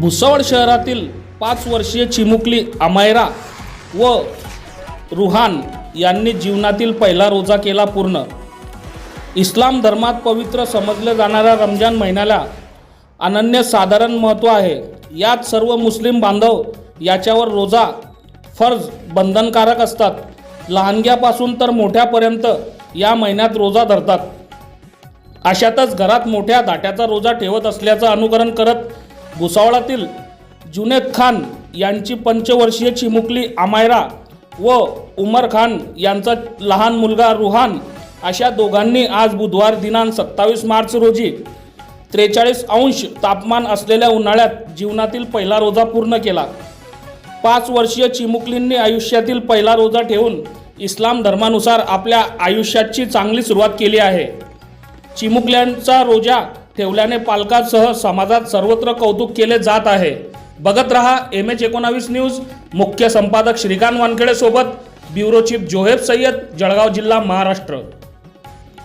भुसावळ शहरातील पाच वर्षीय चिमुकली अमायरा व रुहान यांनी जीवनातील पहिला रोजा केला पूर्ण. इस्लाम धर्मात पवित्र समजल्या जाणाऱ्या रमजान महिन्याला अनन्य साधारण महत्त्व आहे. यात सर्व मुस्लिम बांधव याच्यावर रोजा फर्ज बंधनकारक असतात. लहानग्यापासून तर मोठ्यापर्यंत या महिन्यात रोजा धरतात. अशातच घरात मोठ्या दाट्याचा रोजा ठेवत असल्याचं अनुकरण करत भुसावळातील जुनेद खान यांची पंचवर्षीय चिमुकली अमायरा व उमर खान यांचा लहान मुलगा रुहान अशा दोघांनी आज बुधवार दिनांक सत्तावीस मार्च रोजी त्रेचाळीस अंश तापमान असलेल्या उन्हाळ्यात जीवनातील पहिला रोजा पूर्ण केला. पाच वर्षीय चिमुकलींनी आयुष्यातील पहिला रोजा ठेवून इस्लाम धर्मानुसार आपल्या आयुष्याची चांगली सुरुवात केली आहे. चिमुकल्यांचा रोजा ठेवल्याने पालकांसह समाजात सर्वत्र कौतुक केले जात आहे. बघत रहा एम एच एकोणावीस न्यूज. मुख्य संपादक श्रीकांत वानखेडे सोबत ब्युरो चीफ जोहेब सय्यद जळगाव जिल्हा महाराष्ट्र.